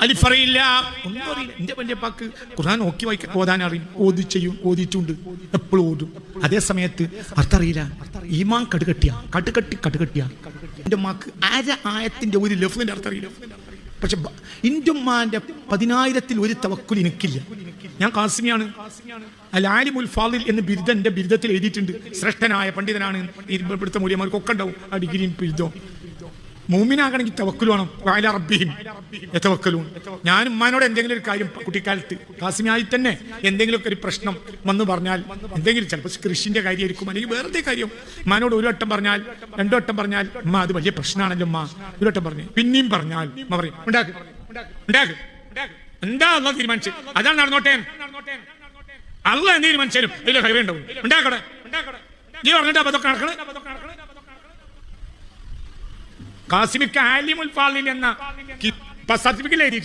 അലിഫറിയില്ല ഒന്നും അറിയില്ല. എന്റെ വലിയ പാക്ക് ഖുർആൻ നോക്കി വായിക്കാൻ ഓതാൻ അറിയും ഓതി ചെയ്യും ഓതിയിട്ടുണ്ട്. എപ്പോഴും ഓതും. അതേ സമയത്ത് അർത്ഥറിയില്ല ഈമാൻ കടുകട്ടിയ. കടുകട്ടി കടുകട്ടിയ. എന്റെ മാക്ക് ആര ആയത്തിന്റെ ഒരു ലഫുവിന്റെ അർത്ഥറിയില്ല പക്ഷെ ഇന്ദുമാന്റെ ഉമ്മാന്റെ പതിനായിരത്തിൽ ഒരു തവക്കുൽ എനിക്കില്ല. ഞാൻ കാസിമിയാണ് അൽ ആലിമുൽ ഫാദിൽ എന്ന് ബിരുദം എന്റെ ബിരുദത്തിൽ എഴുതിയിട്ടുണ്ട്. ശ്രേഷ്ഠനായ പണ്ഡിതനാണ്. ഇവിടുത്തെ മൂല്യമാർക്കൊക്കെ ഉണ്ടാവും. ആ ഡിഗ്രിയും ബിരുദവും. മൂമിനാകണമെങ്കിൽ തവക്കൽ വേണം. റബ്ബിഹിം. തവക്കലും ഞാൻ ഉമ്മാനോട് എന്തെങ്കിലും ഒരു കാര്യം കുട്ടിക്കാലത്ത് കാസിമിയായി തന്നെ എന്തെങ്കിലുമൊക്കെ ഒരു പ്രശ്നം വന്ന് പറഞ്ഞാൽ എന്തെങ്കിലും ചിലപ്പോൾ കൃഷിന്റെ കാര്യമായിരിക്കും. അല്ലെങ്കിൽ വേറെ കാര്യം. ഉമ്മാനോട് ഒരു വട്ടം പറഞ്ഞാൽ രണ്ടു വട്ടം പറഞ്ഞാൽ ഉമ്മ അത് വലിയ പ്രശ്നമാണല്ലോ ഉമ്മ. ഒരു വട്ടം പറഞ്ഞു പിന്നെയും പറഞ്ഞാൽ ഉമ്മ പറയും ഉണ്ടാക്ക് ഉണ്ടാക്ക് എന്താ അല്ല തീരുമാനിച്ചു? അതാണ് നടന്നോട്ടെ. അല്ല എന്തെങ്കിലും ഉണ്ടാവും ഉണ്ടാക്കടെ നീ പറഞ്ഞിട്ട് അപ്പൊ അതൊക്കെ നടക്കണേ. കാസിമിക്ക് ആലിമുൽ ഫാലിൽ എന്ന സർട്ടിഫിക്കറ്റ് എഴുതിയിട്ടുണ്ട്.